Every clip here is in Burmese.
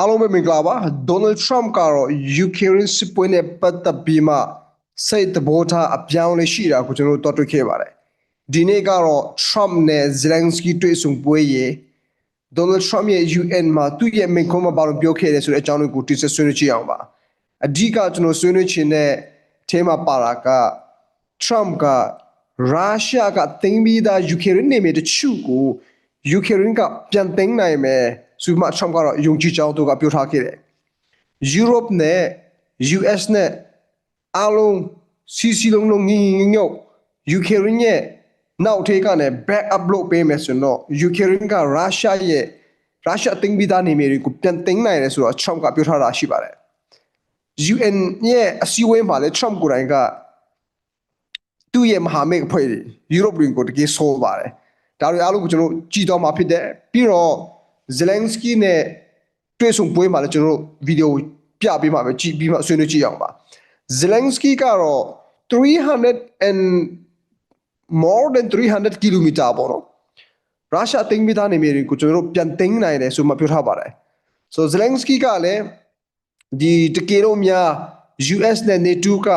အားလုံးပဲမင်္ဂလာပါ Donald Trump ကတော့ Ukraine စစ်ပွဲနဲ့ပတ်သက်ပြီးမှစိတ်သဘောထားအပြောင်းအလဲရှိတာကိုကျွန်တော်တို့တွေ့ခဲ့ပါတယ်ဒီနေ့ကတော့ Trump နဲ့ Zelensky တွေ့ဆုံပွဲရေ Donald Trump ရဲ့ UN မှာသူ့ရဲ့မိန့်ခွန်းမှာဘာလို့ပြောခဲ့လဲဆိုတဲ့အကြောင်းတွေကိုတိကျဆွေးနွေးကြည့်အောင်ပါအဓိကကျွန်တော်ဆွေးနွေးချင်တဲ့ tema ပါတာက Trump ကရုရှားကတင်ပြီးသား Ukraine နေမြေတချို့ကို Ukraine ကပြန်သိမ်းနိုင်မယ် ဆိုမှ Trump ကတော့ယုံကြည်ကြောင်းသူကပြောထားခဲ့တယ်။ Europe နဲ့ US နဲ့အားလုံးစီစီလုံးလုံးငင်းငင်းညော့ Ukraine ရဲ့နောက်ထေးကနေ back up လုပ်ပေးမယ်ဆိုတော့ Ukraine ကရုရှားရဲ့ရုရှားတင်ပြီးသားနေမြေတွေကိုပြန်သိမ်းနိုင်တယ်ဆိုတော့ Trump ကပြောထားတာရှိပါတယ်။ UN ရဲ့အစည်းအဝေးမှာလည်း Trump ကိုယ်တိုင်ကသူ့ရဲ့မဟာမိတ်အဖွဲ့တွေ Europe တွေကိုတကယ်ဆိုးပါတယ်။ဒါတွေအားလုံးကိုကျွန်တော်တို့ကြည်တော်မှာဖြစ်တယ်။ပြီးတော့ Zelensky နဲ့တွေ့ဆုံပွဲမှာလည်းကျွန်တော်တို့ဗီဒီယိုပြပေးမှာပဲကြည့်ပြီးမှဆွေးနွေးကြည့်အောင်ပါ။ Zelensky ကတော့300 and more than 300 kilometer ပေါ့နော်။ရုရှားတင်ပြီးသားနေမြေတွေကိုကျွန်တော်တို့ပြန်သိမ်းနိုင်တယ်ဆိုမှပြောထားပါတယ်။ so Zelensky ကလည်းဒီတကယ်လို့များ US နဲ့ NATO က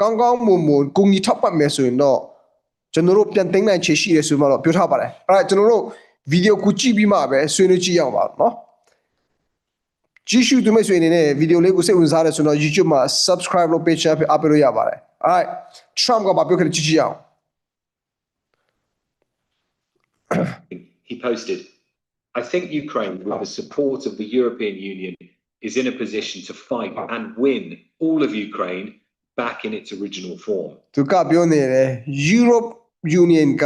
ကောင်းကောင်းမွန်မွန်ကူညီထောက်ပံ့မယ်ဆိုရင်တော့ကျွန်တော်တို့ပြန်သိမ်းနိုင်ခြေရှိတယ်ဆိုမှတော့ပြောထားပါတယ်အဲ့ဒါကျွန်တော်တို့ ဗီဒီယိုကိုကြည့်ပြီးမှပဲဆွေးနွေးကြည့်ရအောင်ပါနော်ကြည့်ရှုသူမိတ်ဆွေအနေနဲ့ဗီဒီယိုလေးကိုစိတ်ဝင်စားတယ်ဆိုတော့ YouTube မှာ subscribe လုပ် page အပ်လို့ရပါတယ် alright Trump ကဘာပြောခဲ့လဲကြည့်ကြည့်အောင် he posted, I think Ukraine, with the support of the European Union, is in a position to fight and win all of Ukraine back in its original form. သူကပြောနေတယ် Europe Union က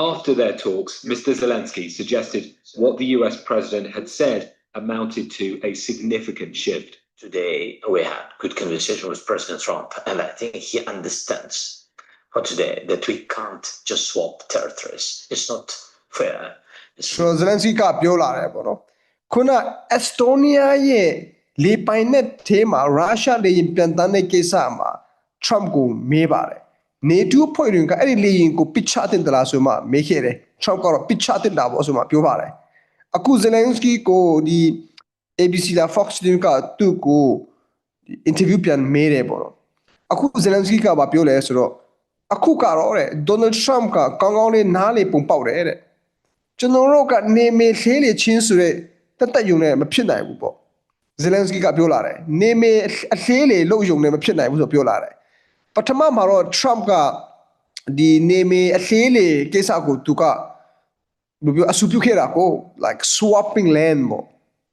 After their talks, Mr. Zelensky suggested what the US president had said amounted to a significant shift. Today we had good conversation with President Trump, and I think he understands for today that we can't just swap territories. It's not fair. It's ဆိုတော့ Zelensky ကပြောလာတယ်ပေါ့နော်ခုန Estonia ရဲ့လေပိုင်နဲ့ထဲမှာရုရှားလေရင်ပြန်တန်းတဲ့ကိစ္စမှာ Trump ကိုမေးပါတယ် NATO ဖွဲ့တွေကအဲ့ဒီလေရင်ကိုပစ်ချတင်တလားဆိုမှမေးခဲ့တယ် Trump ကတော့ပစ်ချတင်တာပေါ့ဆိုမှပြောပါတယ်အခု Zelensky ကိုဒီ ABC လာ Fox News ကသူ့ကို interview ပြန်မေးတယ်ပေါ့နော်အခု Zelensky ကဘာပြောလဲဆိုတော့အခုကတော့တဲ့ Donald Trump ကကောင်းကောင်းလေးနားလေပုံပေါက်တယ်တဲ့ကျွန်တော်တို့ကနေမေသေးလေချင်းဆိုတဲ့တက်တက်ယုံနဲ့မဖြစ်နိုင်ဘူးပေါ့ဇလန်စကီကပြောလာတယ်နေမေအသေးလေလို့ယုံနဲ့မဖြစ်နိုင်ဘူးဆိုပြောလာတယ် ပထမမှာတော့ Trump ကဒီနေမေအသေးလေကိစ္စကိုသူကဘယ်လိုပြောအဆူပြုခဲ့တာကို like swapping land ပေါ့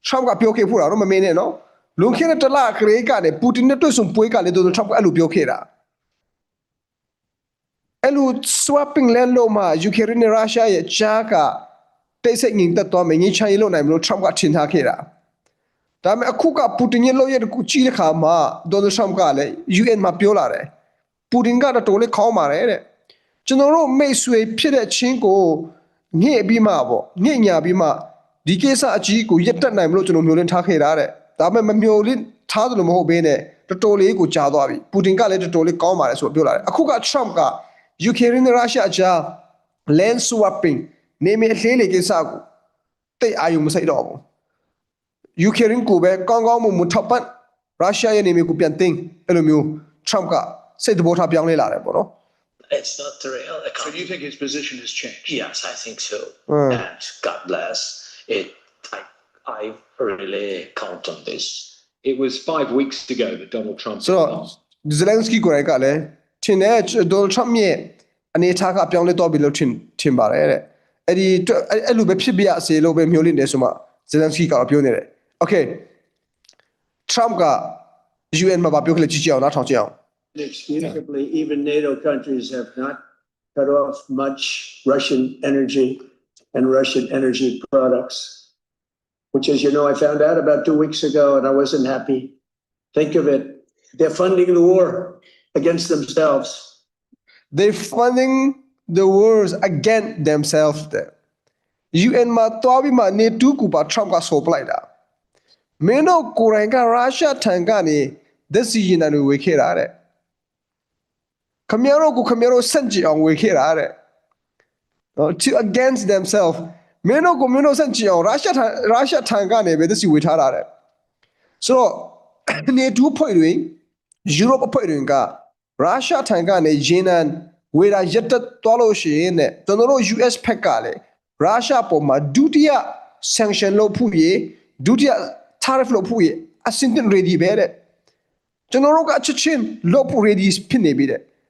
Trump ကပြောခဲ့ဖို့တာတော့မမင်းနဲ့နော်လွန်ခဲ့တဲ့တစ်လခရေကလည်းပူတင်နဲ့တွေ့ဆုံပွဲကလည်း Donald Trump ကအဲ့လိုပြောခဲ့တာအဲ့လို swapping land လို့မှ Ukraine နဲ့ Russia ရဲ့ချားကတိတ်ဆိတ်ငြိမ်သက်သွားမယ်ငြိမ်းချမ်းရေးလုပ်နိုင်မလို့ Trump ကထင်ထားခဲ့တာဒါပေမဲ့အခုကပူတင်ရဲ့လုပ်ရတဲ့ကူကြီးတဲ့ခါမှာ Donald Trump ကလည်း UN မှာပြောလာတယ် ပူတင်ကတော့တော်လေးခေါင်းပါတယ်တဲ့ကျွန်တော်တို့မိတ်ဆွေဖြစ်တဲ့ချင်းကိုညှိပြီးမှပေါ့ညှိညာပြီးမှဒီကိစ္စအကြီးကိုရက်တက်နိုင်မလို့ကျွန်တော်မျှော်လင့်ထားခဲ့တာတဲ့ဒါပေမဲ့မမျှော်လင့်ထားသလိုမဟုတ်ဘဲနဲ့တော်တော်လေးကိုကြာသွားပြီပူတင်ကလည်းတော်တော်လေးကောင်းပါတယ်ဆိုတော့ပြောလာတယ်အခုက Trump က Ukraine နဲ့ Russia အကြား land swapping နေမအသေးလေးကိစ္စကိုတိတ်အာရုံမစိုက်တော့ဘူး Ukraine ကိုပဲကောင်းကောင်းမွန်မွန်ထောက်ပံ့ Russia ရဲ့နေမြေကိုပြန်သိမ်းအဲ့လိုမျိုး Trump က စိတ်သဘောထားပြောင်းလဲလာတယ်ပေါ့နော် it's not real. So you economy. think his position has changed? Yes, I think so. Mm. And God bless it. I, I really count on this. It was five weeks ago that Donald Trump ဆိုတော့ asked Zelensky ကိုယ်တိုင်ကလည်းထင်တယ် Donald Trump ရဲ့အနေအထားကပြောင်းလဲတော့ပြီလို့ထင်ထင်ပါတယ်တဲ့အဲ့ဒီအဲ့အဲ့လိုပဲဖြစ်ပြရစေလို့ပဲမျှော်လင့်တယ်ဆိုမှ Zelensky ကတော့ပြောနေတယ် Okay Trump က UN မှာဗာပြောခလက်ကြည့်ကြည့်အောင်နားထောင်ကြည့်အောင် Inexplicably, even NATO countries have not cut off much Russian energy and Russian energy products, which, as you know, I found out about two weeks ago and I wasn't happy. Think of it. They're funding the war against themselves. they funding the wars against themselves တဲ့ UN မှာတွားပြီးမှနေတူးကူပါ Trump ကဆိုပလိုက်တာမင်းတို့ကိုယ်တိုင်ကရုရှားထံကနေဒက်စီရင်တန်တွေဝေခဲ့တာတဲ့ ခမရတို့ကိုခမရတို့စန့်ကြည့်အောင်ဝေခဲ့တာတဲ့နော် to against themselves မင်းတို့ကိုမင်းတို့စန့်ကြည့်အောင်ရုရှားထံရုရှားထံကနေပဲဒက်စီဝေထားတာတဲ့ဆိုတော့နေတူးဖွဲ့တွေယူရိုပအဖွဲ့တွေကရုရှားထံကနေယင်းနန်ဝေတာရက်တက်သွားလို့ရှိရင်တဲ့ကျွန်တော်တို့ US ဖက်ကလည်းရုရှားပေါ်မှာဒုတိယ sanction လုပ်ဖို့ရဒုတိယ tariff လုပ်ဖို့ရအစင်တင် ready ပဲတဲ့ကျွန်တော်တို့ကအချက်ချင်းလုပ်ဖို့ ready ဖြစ်နေပြီတဲ့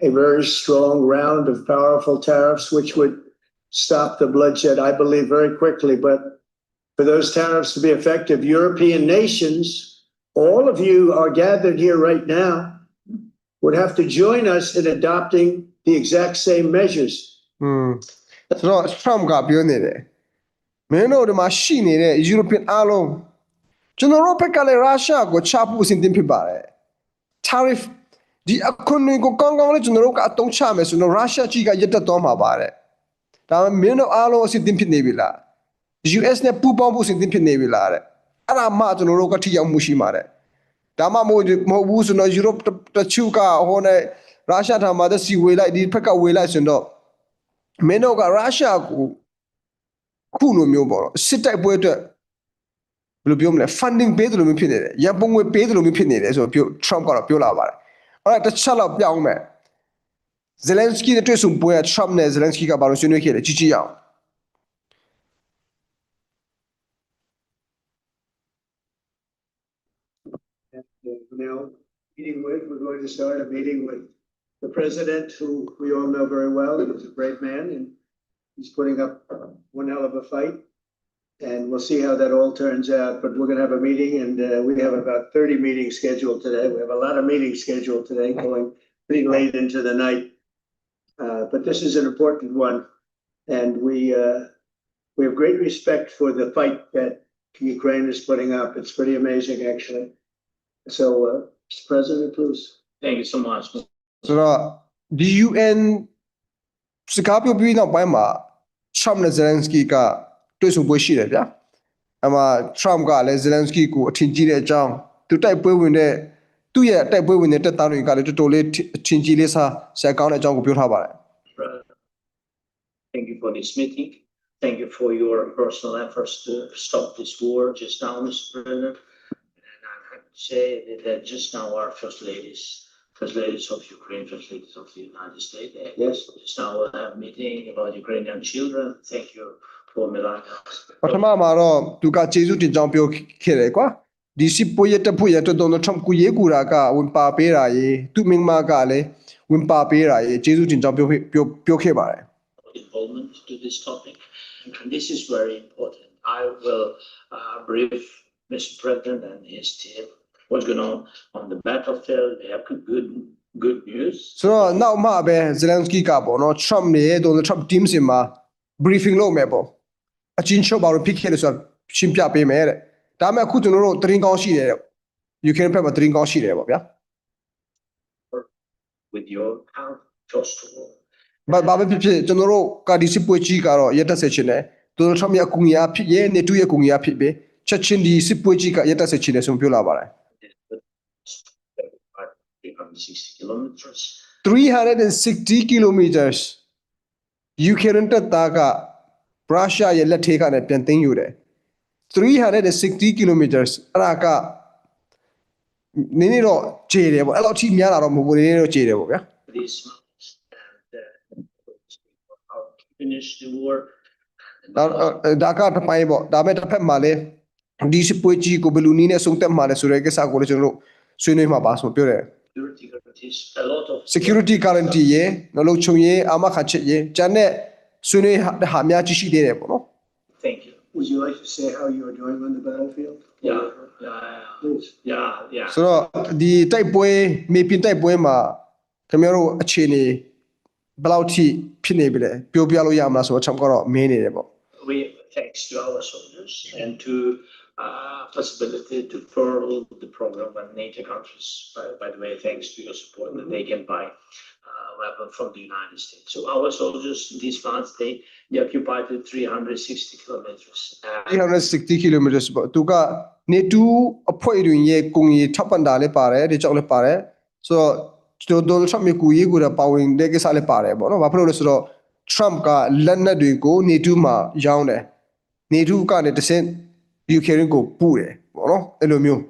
a very strong round of powerful tariffs, which would stop the bloodshed, I believe, very quickly. But for those tariffs to be effective, European nations, all of you are gathered here right now, would have to join us in adopting the exact same measures. อืมဆိုတော့ Trump ကပြောနေတယ်မင်းတို့ဒီမှာရှိနေတဲ့ European အားလုံးကျွန်တော်တို့ဘက်ကလည်းရုရှားကိုချဖို့အဆင်သင့်ဖြစ်ပါတယ် tariff ဒီအခွန်တွေကိုကောင်းကောင်းလေးကျွန်တော်တို့ကအတုံးချမယ်ဆိုတော့ရုရှားကြီးကရက်တက်သွားမှာပါတဲ့ဒါပေမဲ့မင်းတို့အားလုံးအဆင်သင့်ဖြစ်နေပြီလား US နဲ့ပူးပေါင်းဖို့အဆင်သင့်ဖြစ်နေပြီလားတဲ့အဲ့ဒါမှကျွန်တော်တို့ကထိရောက်မှုရှိမှာတဲ့ဒါမှမဟုတ်မဟုတ်ဘူးဆိုတော့ Europe တချို့ကဟိုနဲ့ရုရှားထံမှာသက်စီဝေလိုက်ဒီဘက်ကဝေလိုက်ဆိုတော့မင်းတို့ကရုရှားကိုခုလိုမျိုးပေါ့နော်စစ်တိုက်ပွဲအတွက်ဘယ်လိုပြောမလဲ funding ပေးတယ်လို့မျိုးဖြစ်နေတယ်ရန်ပုံငွေပေးတယ်လို့မျိုးဖြစ်နေတယ်ဆိုတော့ပြော Trump ကတော့ပြောလာပါတယ် အဲ့ဒါတစ်ချက်လောက်ပြောင်းမယ် Zelensky နဲ့တွေ့ဆုံပွဲက Trump နဲ့ Zelensky ကဘာလို့ဆွေးနွေးခဲ့လဲကြည့်ကြည့်အောင် And uh, now, meeting with, we're going to start a meeting with the president, who we all know very well, he's a great man, and he's putting up one hell of a fight. And we'll see how that all turns out, but we're gonna have a meeting, and uh, we have about thirty meetings scheduled today. We have a lot of meetings scheduled today, going pretty late into the night. Uh, but this is an important one, and we, uh, we have great respect for the fight that Ukraine is putting up. It's pretty amazing, actually. So, uh, Mr. President, please. Thank you so much. ဆိုတော့ဒီ UN စကားပြောပြီးနောက်ပိုင်းမှာ Trump နဲ့ Zelensky က တွေ့ဆုံပွဲရှိတယ်ဗျာအမှ Trump ကလည်း Zelensky ကိုအထင်ကြီးတဲ့အကြောင်းသူတိုက်ပွဲဝင်တဲ့သူ့ရဲ့တိုက်ပွဲဝင်တဲ့တပ်သားတွေကလည်းတော်တော်လေးအထင်ကြီးလေးစားဆက်ကောင်းတဲ့အကြောင်းကိုပြောထားပါတယ် Thank you for this meeting. Thank you for your personal efforts to stop this war just now, Mr. President. And I'm happy to say that, that just now our first ladies, first ladies of Ukraine, first ladies of the United States, they Yes. just now will have a meeting about Ukrainian children. Thank you for Melania. ပထမမှာတော့သူကကျေးဇူးတင်ကြောင်းပြောခဲ့တယ်ကွာဒီစစ်ပွဲရတက်ဖို့ရတော်တော် Trump ကိုရေးကူတာကဝင်ပါပေးတာရေသူမင်းမကလည်းဝင်ပါပေးတာရေကျေးဇူးတင်ကြောင်းပြောပြောပြောခဲ့ပါတယ် involvement to this topic. And this is very important. I will uh, brief Mr. President and his team what's going on on the battlefield. They have good, good, good news. ဆိုတော့နောက်မှပဲ Zelensky ကပေါ့နော် Trump နဲ့ Donald Trump team စင်မှာ briefing လုပ်မယ်ပေါ့ အချင်းချုပ်ပါလို့ဖြစ်ခဲ့လို့ဆိုတော့ရှင်းပြပေးမယ်တဲ့ဒါပေမဲ့အခုကျွန်တော်တို့သတင်းကောင်းရှိတယ်တဲ့ Ukraine ဘက်မှာသတင်းကောင်းရှိတယ်ပေါ့ဗျာ with your help, first of all. ဘာဘာပဲဖြစ်ဖြစ်ကျွန်တော်တို့ကဒီစစ်ပွဲကြီးကတော့ရက်တက်ဆက်ချင်တယ် Donald Trump ရဲ့အကူအညီအဖြစ်ရဲ့နေတူရဲ့အကူအညီအဖြစ်ပဲချက်ချင်းဒီစစ်ပွဲကြီးကရက်တက်ဆက်ချင်တယ်ဆိုပြောလာပါတယ်360 kilometers. 360 kilometers Ukraine တက်သားက ရုရှားရဲ့လက်ထဲကနေပြန်သိမ်းယူတယ်360 kilometers အဲ့ဒါကနည်းနည်းတော့ခြေတယ်ပေါ့အဲ့လိုအထိများတာတော့မဟုတ်ဘူးနည်းနည်းတော့ခြေတယ်ပေါ့ဗျာ These months and uh, how to finish the war. And ဒါဒါကတစ်ပိုင်းပေါ့ဒါပေမဲ့တစ်ဖက်မှာလည်းဒီစစ်ပွဲကြီးကိုဘယ်လိုနည်းနဲ့ဆုံးသက်မှာလဲဆိုတဲ့ကိစ္စကိုလည်းကျွန်တော်တို့ဆွေးနွေးမှာပါဆိုပြောတယ် security guarantees, a lot of. security guarantee ရေနောက်လုံခြုံရေးအာမခံချက်ရေကျန်တဲ့ ဆွေးနွေးတဲ့ဟာအများကြီးရှိသေးတယ်ပေါ့နော် Thank you. Would you like to say how you are doing on the battlefield? Yeah, yeah, Please. yeah, yeah. ဆိုတော့ဒီတိုက်ပွဲမေပြင်တိုက်ပွဲမှာခင်ဗျားတို့အခြေအနေဘယ်လောက်ထိဖြစ်နေပြီလဲပြောပြလို့ရမလားဆိုတော့ကျွန်တော်ကတော့မင်းနေတယ်ပေါ့ We, thanks to our soldiers and to uh, possibility to further the program and NATO countries, by, by the way, thanks to your support that they can buy uh, weapon from the United States. So our soldiers, these months, they, they occupied the 360 kilometers. Uh, 360 kilometers ပေါ့သူကနေတူအဖွဲ့တွင်ရဲ့ကုံကြီးထောက်ပံ့တာလည်းပါတယ်ဒီကြောင့်လည်းပါတယ်ဆိုတော့ကျွန်တော်တို့ထရမ့်ရဲ့ကူရေးကိုလည်းပါဝင်တဲ့ကိစ္စလည်းပါတယ်ပေါ့နော်ဘာဖြစ်လို့လဲဆိုတော့ Trump ကလက်နက်တွေကိုနေတူမှာရောင်းတယ်နေတူကနေတစ်ဆင့် ယူကရိန်းကိုပို့တယ်ပေါ့နော်အဲ့လိုမျိုး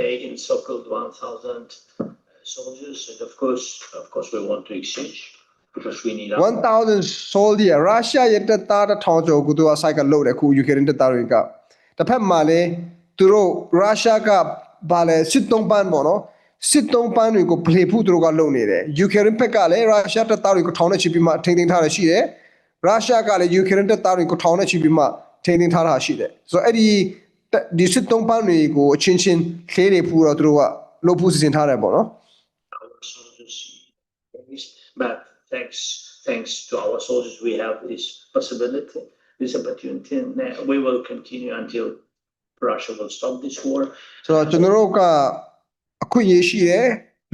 they encircled 1,000 uh, soldiers, and of course, of course, we want to exchange because we need. our- 1000 soldier ရုရှားရဲ့တပ်သားတစ်ထောင်ကျော်ကိုသူကစိုက်ကလုတ်တယ်ခုယူကရိန်းတပ်သားတွေကတစ်ဖက်မှာလည်းသူတို့ရုရှားကဘာလဲစစ်တုံးပန်းပေါ့နော်စစ်တုံးပန်းတွေကိုဖလေဖို့သူတို့ကလုံနေတယ်ယူကရိန်းဘက်ကလည်းရုရှားတပ်သားတွေကိုထောင်နဲ့ချီပြီးမှထိန်းသိမ်းထားရရှိတယ်ရုရှားကလည်းယူကရိန်းတပ်သားတွေကိုထောင်နဲ့ချီပြီးမှ ထိန်းသိမ်းထားတာရှိတယ်ဆိုတော့အဲ့ဒီတပ်ဒီစစ်တုံးပန်းတွေကိုအချင်းချင်းခလေးတွေဖူတော့သူတို့ကလုပ်ဖို့စီစဉ်ထားတယ်ပေါ့နော် our soldiers. But thanks, thanks to our soldiers, we have this possibility, this opportunity, and uh, we will continue until Russia will stop this war. ဆိုတော့ကျွန်တော်တို့ကအခွင့်အရေးရှိတယ်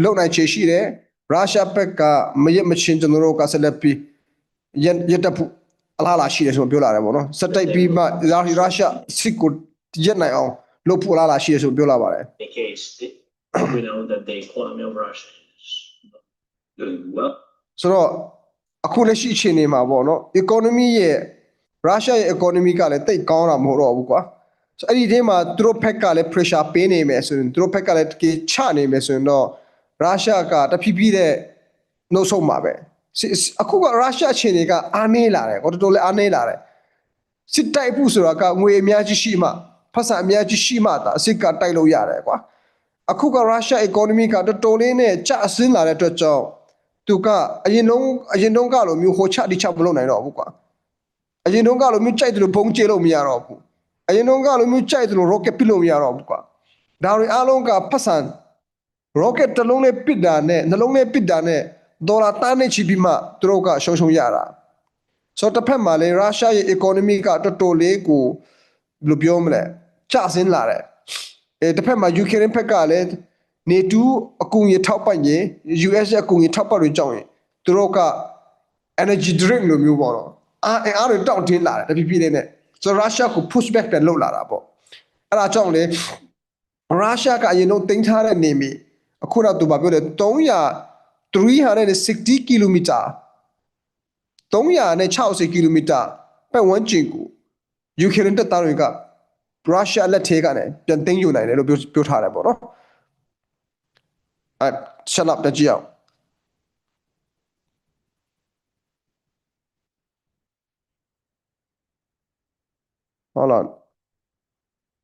လုံနိုင်ချေရှိတယ်ရုရှားဘက်ကမရက်မချင်းကျွန်တော်တို့ကဆက်လက်ပြီးရရက်တပ်ဖို့ အလားအလာရှိတယ်ဆိုတော့ပြောလာတယ်ပေါ့နော်စက်တိုက်ပြီးမှရုရှားစစ်ကိုရက်နိုင်အောင်လုပ်ဖို့အလားအလာရှိတယ်ဆိုပြောလာပါတယ် In case the- we know that the economy of Russia is not doing well. ဆိုတော့အခုလက်ရှိအခြေအနေမှာပေါ့နော် economy ရဲ့ရုရှားရဲ့ economy ကလည်းတိတ်ကောင်းတာမဟုတ်တော့ဘူးကွာဆိုအဲ့ဒီအထဲမှာသူတို့ဘက်ကလည်း pressure ပေးနေမယ်ဆိုရင်သူတို့ဘက်ကလည်းတကယ်ချနေမယ်ဆိုရင်တော့ရုရှားကတဖြည်းဖြည်းတဲ့နှုတ်ဆုံးမှာပဲစစ် အခုကရုရှားအခြေအနေကအားနေလာတယ်ဟောတော်တော်လေးအားနေလာတယ်စစ်တိုက်ဖို့ဆိုတာကငွေအများကြီးရှိမှဖတ်စာအများကြီးရှိမှဒါအစ်ကတိုက်လို့ရတယ်ကွာအခုကရုရှား economy ကတော်တော်လေးနဲ့ကျဆင်းလာတဲ့အတွက်ကြောင့်သူကအရင်လုံးအရင်တုန်းကလိုမျိုးဟိုချဒီချမလုပ်နိုင်တော့ဘူးကွာအရင်တုန်းကလိုမျိုးကြိုက်တယ်လို့ဘုံကျဲလို့မရတော့ဘူးအရင်တုန်းကလိုမျိုးကြိုက်တယ်လို့ rocket ပစ်လို့မရတော့ဘူးကွာဒါတွေအားလုံးကဖတ်ဆန် rocket တစ်လုံးနဲ့ပစ်တာနဲ့နှလုံးနဲ့ပစ်တာနဲ့ ဒေါ်လာတန်းနဲ့ချီပြီးမှသူတို့ကရှုံရှုံရတာဆိုတော့တစ်ဖက်မှာလေရုရှားရဲ့ economy ကတော်တော်လေးကိုဘယ်လိုပြောမလဲကျဆင်းလာတယ်အဲတစ်ဖက်မှာယူကရိန်းဘက်ကလည်းနေတူအကူအညီထောက်ပံ့ရင် US ရဲ့အကူအညီထောက်ပံ့တွေကြောင့်ရင်သူတို့က energy drink လိုမျိုးပေါ့နော်အားအင်အားတွေတောင့်တင်းလာတယ်တဖြည်းဖြည်းလေးနဲ့ဆိုတော့ Russia ကို push back ပြန်လုပ်လာတာပေါ့အဲ့ဒါကြောင့်လေ Russia ကအရင်တော့တင်ထားတဲ့နေမီအခုတော့သူဘာပြောလဲ300 360 km 360 km ပတ်ဝန်းကျင်ကိုယူကရိန်းတပ်သားတွေက Russia လက်ထဲကနေပြန်သိမ်းယူနိုင်တယ်လို့ပြောပြောထားတယ်ပေါ့နော် Uh, shut up, Najio. Hold on.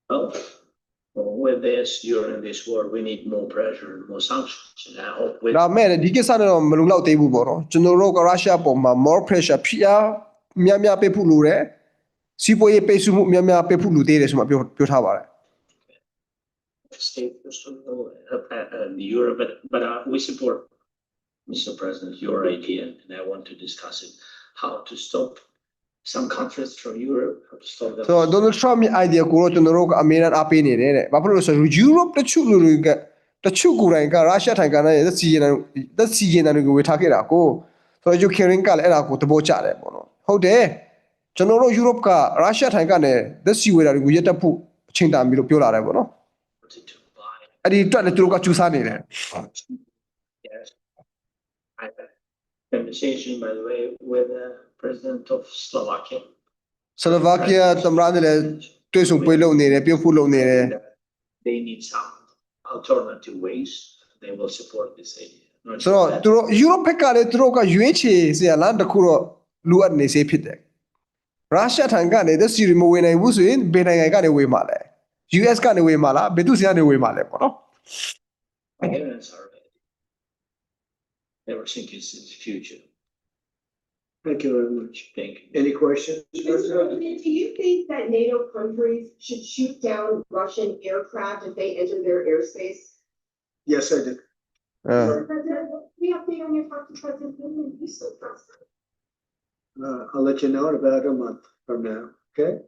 Well, with this, during this war, we need more pressure and more sanctions, and I hope with. ဒါမဲ့ဒီကိစ္စနဲ့တော့မလုံလောက်သေးဘူးပေါ့နော်ကျွန်တော်တို့ကရုရှားပုံမှာ more pressure ဖိအားများများပေးဖို့လိုတယ်စီးပွားရေးပိတ်ဆို့မှုများများပေးဖို့လိုသေးတယ်ဆိုမှပြောပြောထားပါတယ် state first of all, uh, uh, uh, the Euro, but, but uh, we support, Mr. President, your idea, and I want to discuss it, how to stop some countries from Europe, how to stop them. ဆိုတော့ Donald Trump ရဲ့ idea ကိုတော့ကျွန်တော်တို့ကအမေရိကန်အားပေးနေတယ်တဲ့ဘာဖြစ်လို့လဲဆိုတော့ Europe တချို့လူတွေကတချို့ကိုယ်တိုင်ကရုရှားထိုင်ကနဲ့သက်စီရင်သက်စီရင်တွေကိုဝေထားခဲ့တာကိုဆိုတော့ Ukraine ကလည်းအဲ့ဒါကိုသဘောကျတယ်ပေါ့နော်ဟုတ်တယ်ကျွန်တော်တို့ Europe ကရုရှားထိုင်ကနဲ့သက်စီဝေတာတွေကိုရပ်တန့်ဖို့အချိန်တန်ပြီလို့ပြောလာတယ်ပေါ့နော် To buy, အဲ့ဒီအတွက်လည်းသူတို့ကကြိုးစားနေတယ် yes. I had a conversation, by the way, with the president of Slovakia. ဆလဗာကီယာသမ္မတနဲ့လည်းတွေ့ဆုံပွဲလုပ်နေတယ်ပြုတ်ဖို့လုပ်နေတယ် They need some alternative ways, they will support this idea. Not ဆိုတော့ just that. သူတို့ Europe ဘက်ကလည်းသူတို့ကရွေးချယ်စရာလမ်းတစ်ခုတော့လိုအပ်နေစေဖြစ်တယ်ရုရှားထံကနေသက်စီရီမဝင်နိုင်ဘူးဆိုရင်ဘယ်နိုင်ငံကနေဝင်မှာလဲ US ကနေဝင်မှာလားဘယ်သူစီကနေဝင်မှာလဲပေါ့နော် Parents are ready. Everything is in the future. Thank you very much. Thank you. Any questions? Do you think that NATO countries should shoot down Russian aircraft if they enter their airspace? Yes, I do. Uh, uh I'll let you know in about a month from now, okay?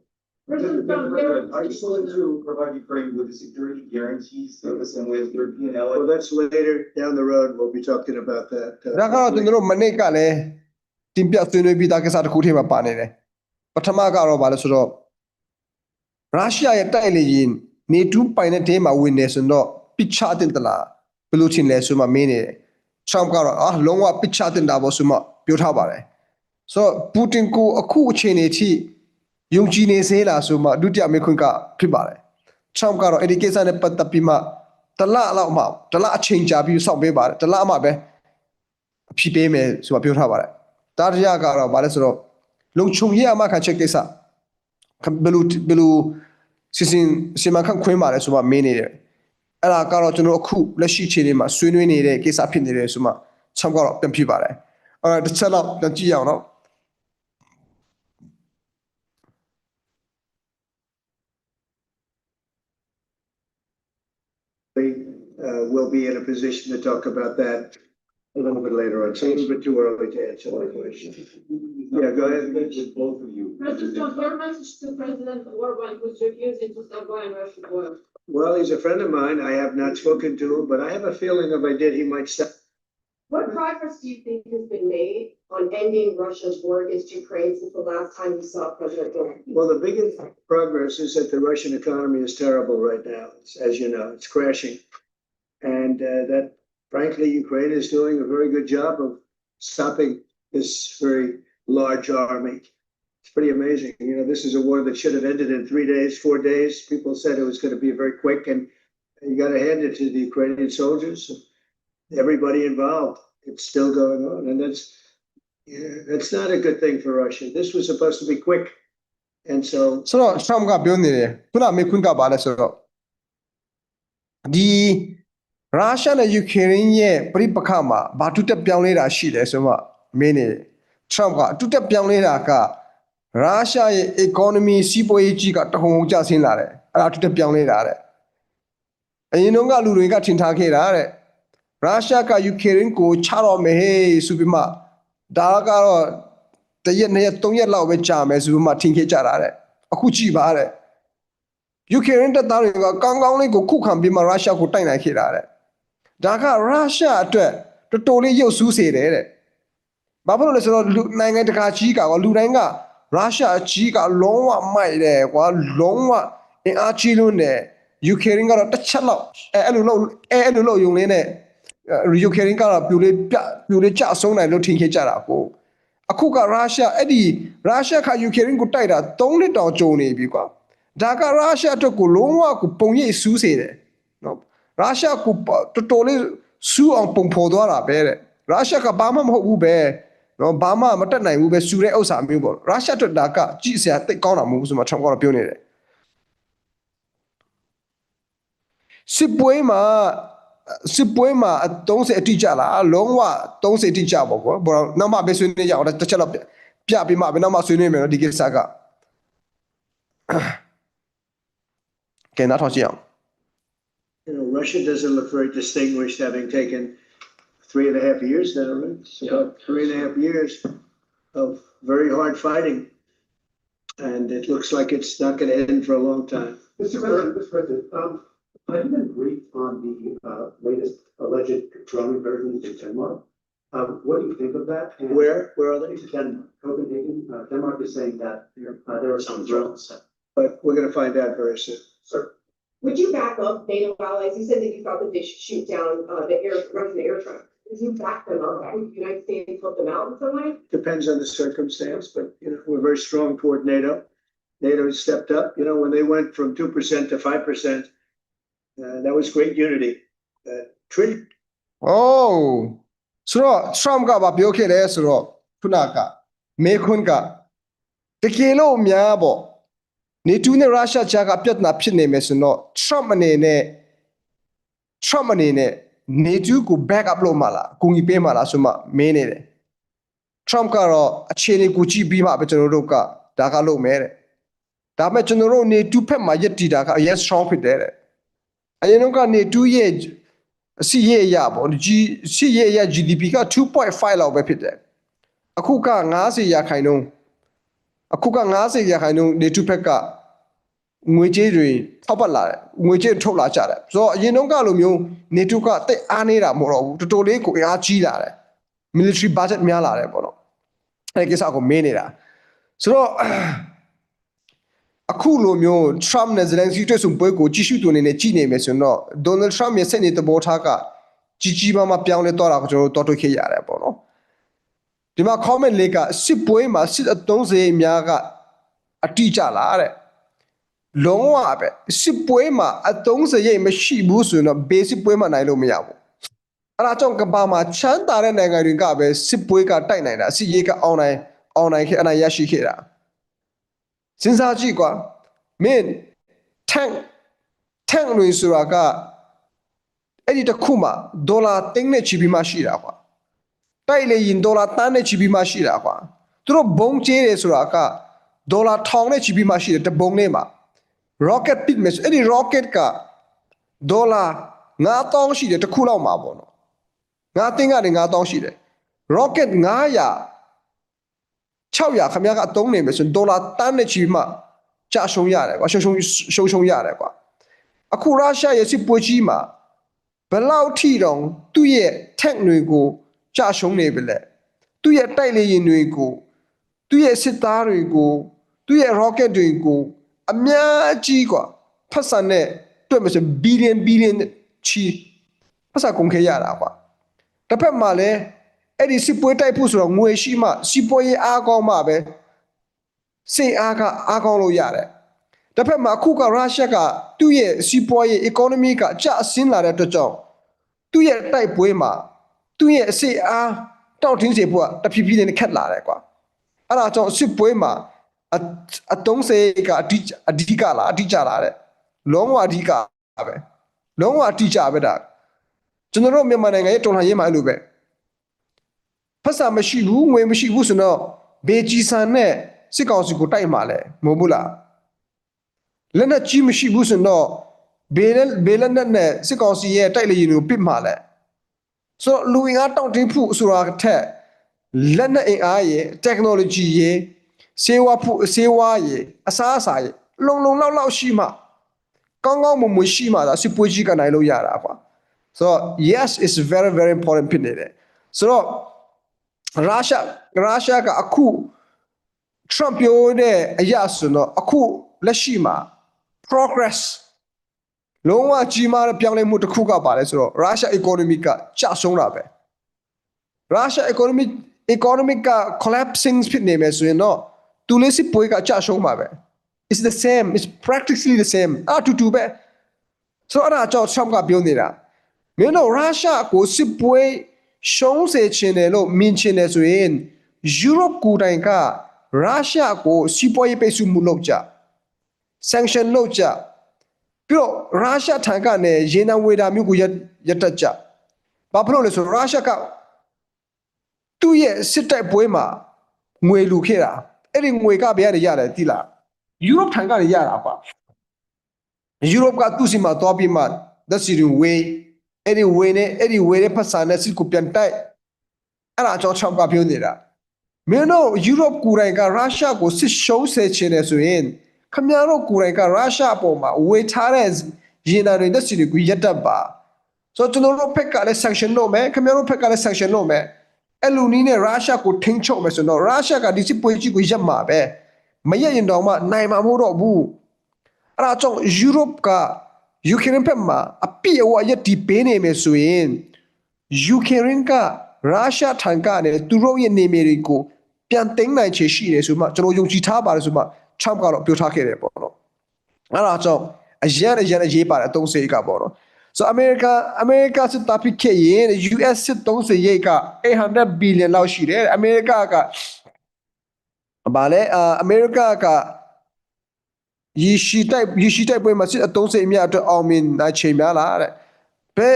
President Trump, I just wanted to provide Ukraine with the security guarantees service, and same European. Well, that's later down the road. We'll be talking about that. uh, တော်တို့မနေ့ကလည်းတင်ပြဆွေးနွေးပြီးသားကိစ္စတစ်ခုထဲမှာပါနေတယ်ပထမကတော့ဗာလဲဆိုတော့ရုရှားရဲ့တိုက်လေယာဉ်နေတူးပိုင်တဲ့တဲမှာဝင်နေဆိုတော့ပစ်ချတင်တလားဘယ်လိုချင်းလဲဆိုမှမင်းနေတယ်ထရမ့်ကတော့အာလုံးဝပစ်ချတင်တာပေါ့ဆိုမှပြောထားပါတယ်ဆိုတော့ပူတင်ကိုအခုအချိန်အထိယုံကြည်နေစေလားဆိုမှဒုတိယမေခွန်းကဖြစ်ပါတယ်ထရမ့်ကတော့အဲ့ဒီကိစ္စနဲ့ပတ်သက်ပြီးမှတလလောက်မှတလအချိန်ကြာပြီးစောင့်ပေးပါတယ်တလမှပဲအဖြစ်ပေးမယ်ဆိုတာပြောထားပါတယ်။ တာရရကတော့ဗာလဲဆိုတော့လုံခြုံရေးအမှခံချက်ကိစ္စခဘယ်လူဘယ်လူစီစဉ်စီမံခန့်ခွင့်ပါလဲဆိုမှမင်းနေတယ်။အဲ့ဒါကတော့ကျွန်တော်အခုလက်ရှိချိန်လေးမှာဆွေးနွေးနေတဲ့ကိစ္စဖြစ်နေတယ်ဆိုမှချောင်းကတော့ပြန်ဖြစ်ပါတယ်။အဲ့ဒါတစ်ချက်တော့ပြန်ကြည့်ရအောင်နော် We, uh, will be in a position to talk about that a little bit later on. It's a little bit too early to answer that question. Yeah, go ahead. With both of you. President Trump, your message to President Orban who's refusing to stop buying Russian oil. Well, he's a friend of mine. I have not spoken to him, but I have a feeling if I did, he might stop. What progress do you think has been made on ending Russia's war against Ukraine since the last time you saw President Zelensky? Well, the biggest progress is that the Russian economy is terrible right now, as you know, it's crashing. And uh, that frankly, Ukraine is doing a very good job of stopping this very large army. It's pretty amazing. You know, this is a war that should have ended in three days, four days. People said it was going to be very quick, and you got to hand it to the Ukrainian soldiers, everybody involved. It's still going on, and that's yeah, that's not a good thing for Russia. This was supposed to be quick. And so ဆိုတော့ Trump ကပြောနေတယ်ခုနမေခွန်းကပါလဲဆိုတော့ဒီ ရုရှားနဲ့ယူကရိန်းရဲ့ပြိပခါမှာဘာတူတက်ပြောင်းလဲတာရှိတယ်ဆိုမှမင်းနေတယ် Trump ကအတူတက်ပြောင်းလဲတာကရုရှားရဲ့ economy စီးပွားရေးကြီးကတဟုန်ဟုန်ကျဆင်းလာတယ်အဲ့ဒါအတူတက်ပြောင်းလဲတာတဲ့အရင်တုန်းကလူတွေကထင်ထားခဲ့တာတဲ့ရုရှားကယူကရိန်းကိုချတော့မယ်ဟေးဆိုပြီးမှဒါကတော့တရက်နှစ်ရက်သုံးရက်လောက်ပဲကြာမယ်ဆိုမှထင်ခဲ့ကြတာတဲ့အခုကြည့်ပါတဲ့ယူကရိန်းတပ်သားတွေကကောင်းကောင်းလေးကိုခုခံပြီးမှရုရှားကိုတိုက်နိုင်ခဲ့တာတဲ့ ဒါကရုရှားအတွက်တော်တော်လေးရုပ်ဆူးစေတယ်တဲ့ဘာဖြစ်လို့လဲဆိုတော့လူနိုင်ငံတကာကြီးကလူတိုင်းကရုရှားကြီးကလုံးဝမိုက်တယ်ကွာလုံးဝအင်အားကြီးလွန်းတယ်ယူကရိန်းကတော့တစ်ချက်လောက်အဲအဲ့လိုလောက်အဲအဲ့လိုလောက်ယုံလေးနဲ့ယူကရိန်းကတော့ပြူလေးပြပြူလေးကြဆုံးနိုင်လို့ထင်ခဲ့ကြတာကိုအခုကရုရှားအဲ့ဒီရုရှားကယူကရိန်းကိုတိုက်တာ3နှစ်တောင်ကြုံနေပြီကွာဒါကရုရှားအတွက်ကိုလုံးဝကိုပုံရိပ်စူးစေတယ်နော် ရုရှားကိုတော်တော်လေးစူးအောင်ပုံဖော်သွားတာပဲတဲ့ရုရှားကဘာမှမဟုတ်ဘူးပဲနော်ဘာမှမတက်နိုင်ဘူးပဲစူတဲ့ဥစ္စာမျိုးပေါ့ရုရှားအတွက်ဒါကကြည့်စရာတိတ်ကောင်းတာမဟုတ်ဘူးဆိုမှထမ်ကတော့ပြောနေတယ်စစ်ပွဲမှာစစ်ပွဲမှာ30အတိကျလားလုံးဝ30အတိကျပေါ့ကွာဘောတော့နောက်မှပဲဆွေးနွေးကြအောင်တစ်ချက်တော့ပြပြပြီးမှပဲနောက်မှဆွေးနွေးမယ်နော်ဒီကိစ္စကကဲနားထောင်ကြည့်အောင် You know, Russia doesn't look very distinguished, having taken three and a half years now, right? It's about three and a half years of very hard fighting. And it looks like it's not going to end for a long time. Mr. President, Mr. President, um, have you been briefed on the, uh, latest alleged drone incursions in Denmark? Um, what do you think of that? And Where, where are they? Denmark, Copenhagen, uh, Denmark is saying that, uh, there are some drones. But we're going to find out very soon. Sir, Would you back up NATO allies? You said that you thought that they should shoot down, uh, the air, Russian air traffic. Would you back them up? Would the United States help them out in some way? Depends on the circumstance, but, you know, we're very strong toward NATO. NATO has stepped up, you know, when they went from two percent to five percent. Uh, that was great unity. Uh, trillion, အိုးဆိုတော့ Trump ကဗာပြောခဲ့တယ်ဆိုတော့ခုနကမေခွန်းက တကယ်လို့များပေါ့ နေတူးနဲ့ရုရှားကြားကပြဿနာဖြစ်နေမယ်ဆိုတော့ Trump အနေနဲ့ Trump အနေနဲ့နေတူးကို back up လုပ်မှလားအကူအညီပေးမှလားဆိုမှမင်းနေတယ် Trump ကတော့အခြေအနေကိုကြည့်ပြီးမှပဲကျွန်တော်တို့ကဒါကလုပ်မယ်တဲ့ဒါပေမဲ့ကျွန်တော်တို့နေတူးဖက်မှာယက်တီတာကအရင် strong ဖြစ်တယ်တဲ့အရင်ကနေတူးရဲ့အစီရဲ့အရပေါ့ G စီရဲ့အရ GDP က2.5လောက်ပဲဖြစ်တယ်အခုက90ရာခိုင်နှုန်းအခုက90ရာခိုင်နှုန်းနေတူးဖက်က ငွေကြေးတွေထောက်ပတ်လာတယ်ငွေကြေးထုတ်လာကြတယ်ဆိုတော့အရင်တုန်းကလိုမျိုးနေတူးကတိတ်အားနေတာမဟုတ်တော့ဘူးတော်တော်လေးကိုအားကြီးလာတယ် military budget များလာတယ်ပေါ့နော်အဲ့ဒီကိစ္စကိုမင်းနေတာဆိုတော့အခုလိုမျိုး Trump နဲ့ Zelensky တွေ့ဆုံပွဲကိုကြည့်ရှုသူအနေနဲ့ကြည့်နေမယ်ဆိုတော့ Donald Trump ရဲ့စိတ်နေသဘောထားကကြီးကြီးမားမားပြောင်းလဲသွားတာကိုကျွန်တော်တို့တော်တွေ့ခဲ့ရတယ်ပေါ့နော်ဒီမှာ comment လေးကစစ်ပွဲမှာစစ်အသုံးစရိတ်များကအတိအကျလားတဲ့ လုံးဝပဲစစ်ပွဲမှာအသုံးစရိတ်မရှိဘူးဆိုရင်တော့ basic ပွဲမှာနိုင်လို့မရဘူးအဲ့ဒါကြောင့်ကမ္ဘာမှာချမ်းသာတဲ့နိုင်ငံတွေကပဲစစ်ပွဲကတိုက်နိုင်တာစစ်ရေးကအောင်နိုင်အောင်နိုင်ခဲ့အနိုင်ရရှိခဲ့တာစဉ်းစားကြည့်ကွာမင်း tank tank လို့ဆိုတာကအဲ့ဒီတစ်ခုမှဒေါ်လာတင်းနဲ့ချီပြီးမှရှိတာကွာတိုက်လေရင်ဒေါ်လာတန်းနဲ့ချီပြီးမှရှိတာကွာသူတို့ဘုံကျဲတယ်ဆိုတာကဒေါ်လာထောင်နဲ့ချီပြီးမှရှိတယ်တဘုံနဲ့မှာ rocket ပစ်မယ်ဆိုအဲ့ဒီ rocket ကဒေါ်လာ9000ရှိတယ်တစ်ခုလောက်မှာပေါ့နော်ငါတင်းကနေ9000ရှိတယ် rocket 900 600ခမရကအသုံးနေမယ်ဆိုရင်ဒေါ်လာတန်းနဲ့ချီမှကြာရှုံးရတယ်ကွာရှုံရှုံရှုံရှုံရတယ်ကွာအခုရုရှားရဲ့စစ်ပွဲကြီးမှာဘယ်လောက်ထိတောင်သူ့ရဲ့ tank တွေကိုကြာရှုံးနေပြီလဲသူ့ရဲ့တိုက်လေယာဉ်တွေကိုသူ့ရဲ့စစ်သားတွေကိုသူ့ရဲ့ rocket တွေကို အများကြီးကွာဖတ်ဆန်နဲ့တွေ့မယ်ဆိုဘီလီယံဘီလီယံချီဖတ်ဆန်ကုန်ခဲ့ရတာကွာတစ်ဖက်မှာလည်းအဲ့ဒီစစ်ပွဲတိုက်ဖို့ဆိုတော့ငွေရှိမှစစ်ပွဲရေးအားကောင်းမှပဲစိတ်အားကအားကောင်းလို့ရတယ်တစ်ဖက်မှာအခုကရုရှားကသူ့ရဲ့စစ်ပွဲရေး economy ကကျဆင်းလာတဲ့အတွက်ကြောင့်သူ့ရဲ့တိုက်ပွဲမှာသူ့ရဲ့စိတ်အားတောင့်တင်းစေဖို့ကတဖြည်းဖြည်းနဲ့ခက်လာတယ်ကွာအဲ့ဒါကြောင့်စစ်ပွဲမှာ အအတုံးစေကအဓိအဓိကလားအဓိကြလားတဲ့လုံးဝအဓိကပဲလုံးဝအဓိကြပဲဒါကျွန်တော်တို့မြန်မာနိုင်ငံရဲ့တော်လှန်ရေးမှာအဲ့လိုပဲဖက်စာမရှိဘူးငွေမရှိဘူးဆိုတော့ဘေဂျီဆန်နဲ့စစ်ကောင်စီကိုတိုက်မှာလဲမဟုတ်ဘူးလားလက်နဲ့ကြီးမရှိဘူးဆိုတော့ဘေလက်ဘေလက်နဲ့နဲ့စစ်ကောင်စီရဲ့တိုက်လေရင်ကိုပစ်မှာလဲဆိုတော့လူအင်အားတောင့်တင်းဖို့ဆိုတာထက်လက်နဲ့အင်အားရဲ့ technology ရဲ့ စေဝါဖို့စေဝါရဲ့အစားအစာရဲ့လုံလုံလောက်လောက်ရှိမှကောင်းကောင်းမွန်မွန်ရှိမှသာစစ်ပွဲကြီးကနိုင်လို့ရတာကွာ So yes is very very important ဖြစ်နေတယ်ဆိုတော့ရုရှားရုရှားကအခု Trump ပြောတဲ့အရာဆိုတော့အခုလက်ရှိမှာ progress လုံးဝကြီးမားတဲ့ပြောင်းလဲမှုတစ်ခုကပါလဲဆိုတော့ Russia economy ကကျဆုံးတာပဲ Russia economy economic က collapsing ဖြစ်နေမယ်ဆိုရင်တော့ သူလေးစစ်ပွဲကကျဆုံးပါပဲ it's the same it's practically the same အတူတူပဲဆိုတော့အဲ့ဒါကြောင့် Trump ကပြောနေတာမင်းတို့ရုရှားကိုစစ်ပွဲရှုံးစေချင်တယ်လို့မြင်ချင်တယ်ဆိုရင်ယူရိုပကိုယ်တိုင်ကရုရှားကိုစီးပွားရေးပိတ်ဆို့မှုလုပ်ကြ sanction လုပ်ကြပြီးတော့ရုရှားထံကနေရေနံဝေတာမျိုးကိုရရတတ်ကြဘာဖြစ်လို့လဲဆိုတော့ရုရှားကသူ့ရဲ့စစ်တပ်ပွဲမှာငွေလူခဲ့တာ အဲ့ဒီငွေကဘယ်ကနေရတယ်သိလားယူရိုပထံကနေရတာကွာယူရိုပကသူ့စီမှာသွားပြီးမှ the city way အဲ့ဒီဝေနဲ့အဲ့ဒီဝေနဲ့ဖတ်စာနဲ့စစ်ကိုပြန်တိုက်အဲ့ဒါအကြောင်းချောင်းကပြောနေတာမင်းတို့ယူရိုပကိုယ်တိုင်ကရုရှားကိုစစ်ရှုံးစေချင်တယ်ဆိုရင်ခမရတို့ကိုယ်တိုင်ကရုရှားအပေါ်မှာဝေထားတဲ့ရင်နာတွေတက်စီတွေကိုရက်တက်ပါဆိုတော့ကျွန်တော်တို့ဖက်ကလည်း sanction လုပ်မယ်ခမရတို့ဖက်ကလည်း sanction လုပ်မယ် အဲ့လူနီးနဲ့ရုရှားကိုထိန်းချုပ်မယ်ဆိုတော့ရုရှားကဒီစစ်ပွဲကြီးကိုရက်မှာပဲမရက်ရင်တော့မှနိုင်မှာမဟုတ်တော့ဘူးအဲ့ဒါကြောင့်ယူရိုပကယူကရိန်းဘက်မှာအပြည့်အဝရက်တီပေးနေမယ်ဆိုရင်ယူကရိန်းကရုရှားထံကနေသူတို့ရဲ့နေမြေတွေကိုပြန်သိမ်းနိုင်ချေရှိတယ်ဆိုမှကျွန်တော်ယုံကြည်ထားပါတယ်ဆိုမှ Trump ကတော့ပြောထားခဲ့တယ်ပေါ့နော်အဲ့ဒါကြောင့်အရန်အရန်အရေးပါတယ်အသုံးစရိတ်ကပေါ့နော် ဆိုအမေရိကန်အမေရိကစစ်တပ်ဖြစ်ခဲ့ရင် US စစ်သုံးစရိတ်က800 billion လောက်ရှိတယ်အမေရိကကဗာလဲအာအမေရိကကရီရှိတိုက်ရီရှိတိုက်ပွဲမှာစစ်အတုံးစိတ်အများအတွက်အောင်မြင်နိုင်ချိန်များလားတဲ့ဘယ်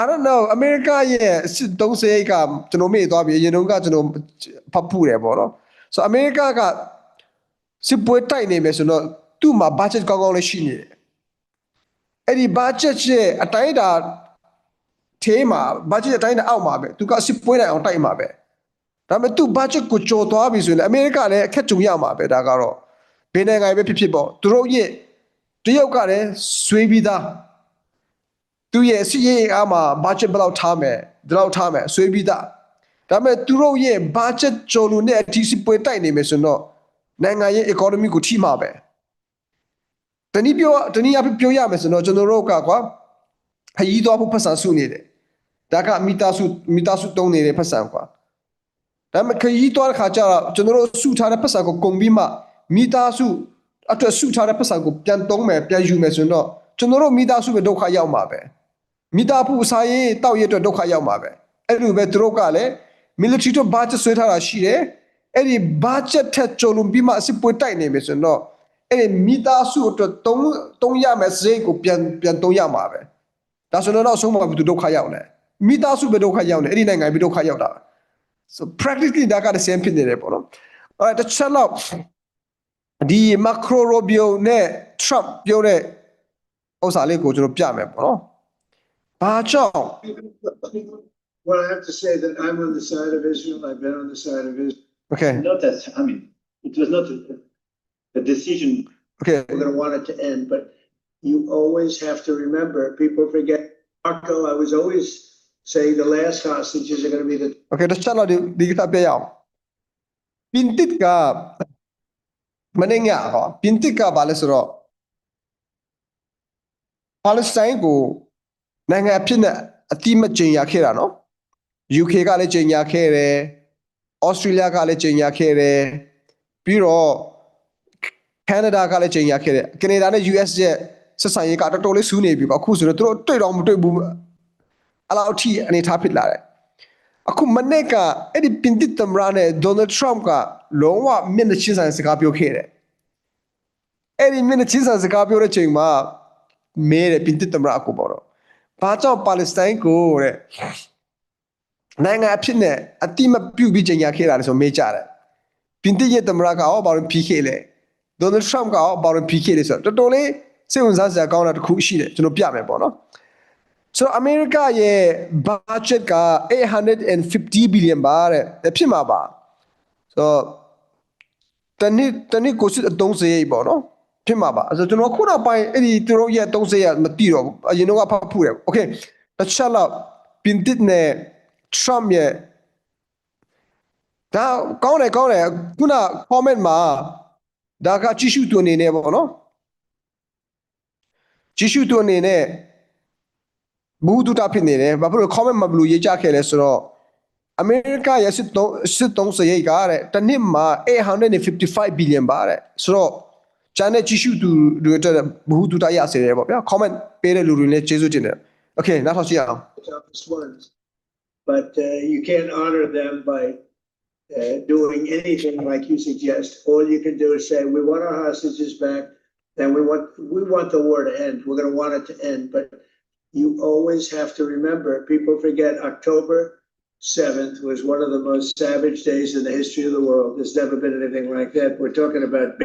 I don't know အမေရိကရဲ့စစ်တုံးစိတ်ကကျွန်တော်မေ့သွားပြီအရင်တုန်းကကျွန်တော်ဖတ်ဖူးတယ်ပေါ့နော်ဆိုအမေရိကကစစ်ပွဲတိုက်နေမယ်ဆိုတော့သူ့မှာ budget ကောင်းကောင်းလေးရှိနေတယ် အဲ့ဒီ budget ရဲ့အတိုင်းအတာထေးမှာ budget အတိုင်းအတာအောက်မှာပဲသူကစစ်ပွဲနိုင်အောင်တိုက်မှာပဲဒါပေမဲ့သူ budget ကိုကျော်သွားပြီဆိုရင်လည်းအမေရိကလည်းအခက်ကြုံရမှာပဲဒါကတော့ဘယ်နိုင်ငံပဲဖြစ်ဖြစ်ပေါ့သူတို့ရဲ့တရုတ်ကလည်းဆွေးပြီးသားသူရဲ့စီရေးအားမှာ budget ဘယ်လောက်ထားမယ်ဒီလောက်ထားမယ်ဆွေးပြီးသားဒါပေမဲ့သူတို့ရဲ့ budget ကျော်လို့နဲ့အထီးစပွဲတိုက်နေမယ်ဆိုတော့နိုင်ငံရဲ့ economy ကိုထိမှာပဲ တနည်းပြောတနည်းအားဖြင့်ပြောရမယ်ဆိုတော့ကျွန်တော်တို့ကကွာခရီးသွားဖို့ဖက်ဆံစုနေတယ်ဒါကမိသားစုမိသားစုတုံးနေတဲ့ဖက်ဆံကွာဒါပေမဲ့ခရီးသွားတဲ့ခါကျတော့ကျွန်တော်တို့စုထားတဲ့ပတ်စံကိုကုန်ပြီးမှမိသားစုအတွက်စုထားတဲ့ပတ်စံကိုပြန်သုံးမယ်ပြန်ယူမယ်ဆိုတော့ကျွန်တော်တို့မိသားစုပဲဒုက္ခရောက်မှာပဲမိသားစုအစားရေးတောက်ရအတွက်ဒုက္ခရောက်မှာပဲအဲ့လိုပဲသူတို့ကလည်း military တို့ budget ဆွဲထားတာရှိတယ်အဲ့ဒီ budget ထက်ကျော်လွန်ပြီးမှအစစ်ပွဲတိုက်နေမယ်ဆိုတော့ အဲ့ဒီမိသားစုအတွက်သုံးသုံးရမယ်စိတ်ကိုပြန်ပြန်သုံးရမှာပဲဒါဆိုတော့နောက်ဆုံးမှာဘယ်သူဒုက္ခရောက်လဲမိသားစုပဲဒုက္ခရောက်နေအဲ့ဒီနိုင်ငံပဲဒုက္ခရောက်တာ so practically ဒါကတည်းကဖြစ်နေတယ်ပေါ့နော်အဲ့ဒါတစ်ချက်တော့ဒီ macro rubio နဲ့ trump ပြောတဲ့ဥစ္စာလေးကိုကျွန်တော်ပြမယ်ပေါ့နော်ဘာကြောင့် Well, I have to say that I'm on the side of Israel. I've been on the side of Israel. okay Not that, I mean, it was not a, a decision okay We're gonna want it to end, but you always have to remember, people forget. Marco, I was always saying the last hostages are gonna be the okay တစ်ချက်တော့ဒီဒီကိစ္စပြရအောင်ပြင်တစ်ကမနေ့ညဟောပြင်တစ်ကဘာလဲဆိုတော့ပါလက်စတိုင်းကိုနိုင်ငံအဖြစ်နဲ့အတိမကျင်ရခဲ့တာနော် UK ကလည်းကျင်ညာခဲ့တယ်။ Australia ကလည်းကျင်ညာခဲ့တယ်။ပြီးတော့ Canada ကလည်းကျင်ညာခဲ့တယ်။ Canada နဲ့ US ရဲ့ဆက်ဆံရေးကတော်တော်လေးဆူးနေပြီပေါ့။အခုဆိုတော့သူတို့တွေ့တော့မတွေ့ဘူး။အဲ့လောက်ထိအနေထားဖြစ်လာတယ်။အခုမနေ့ကအဲ့ဒီပင်တစ်သမ္မတနဲ့ Donald Trump ကလုံးဝမျက်နှာချင်းဆိုင်စကားပြောခဲ့တယ်။အဲ့ဒီမျက်နှာချင်းဆိုင်စကားပြောတဲ့ချိန်မှာမဲတယ်ပင်တစ်သမ္မတကိုပေါ့တော့။ဘာကြောင့်ပါလက်စတိုင်းကိုတဲ့နိုင်ငံအဖြစ်နဲ့အတိမပြုတ်ပြီးကြင်ညာခဲ့တာလဲဆိုမေးကြတယ်။ပြင်သစ်ရဲ့သမ္မတကရောဘာလို့ဖြီးခဲ့လဲ။ Donald Trump ကရောဘာလို့ဖြီးခဲ့လဲဆိုတော့တော်တော်လေးစိတ်ဝင်စားစရာကောင်းတာတစ်ခုရှိတယ်ကျွန်တော်ပြမယ်ပေါ့နော်။ So အမေရိကရဲ့ budget က850 billion ပါတဲ့။ဖြစ်မှာပါ။ So တနည်းတနည်းကိုစစ်အသုံးစရိတ်ပေါ့နော်။ဖြစ်မှာပါ။ဆိုတော့ကျွန်တော်ခုနောက်ပိုင်းအဲ့ဒီသူတို့ရဲ့အသုံးစရိတ်ကမသိတော့ဘူး။အရင်တော့ကဖတ်ဖူးတယ်။ Okay တစ်ချက်လောက်ပြင်သစ်နဲ့ Trump ရဲ့ဒါကောင်းတယ်ကောင်းတယ်ခုန comment မှာ ဒါကကြည့်ရှုသူအနေနဲ့ပေါ့နော်ကြည့်ရှုသူအနေနဲ့ဘူးတူတာဖြစ်နေတယ်ဘာဖြစ်လို့ comment မှာဘယ်လိုရေးကြခဲ့လဲဆိုတော့အမေရိကရဲ့စစ်တုံးစစ်တုံးစရိတ်ကတဲ့တစ်နှစ်မှာ855 billion ပါတဲ့ဆိုတော့ကျန်တဲ့ကြည့်ရှုသူတွေအတွက်ဘူးတူတာရစေတယ်ပေါ့ဗျာ comment ပေးတဲ့လူတွေလည်းကျေးဇူးတင်တယ် okay နောက်ထောင်ကြည့်အောင် toughest ones. But uh, you can't honor them by uh, doing anything like you suggest. All you can do is say, we want our hostages back, and we want, we want the war to end. We're gonna want it to end, but you always have to remember, people forget October seventh was one of the most savage days in the history of the world. There's never been anything like that. We're talking about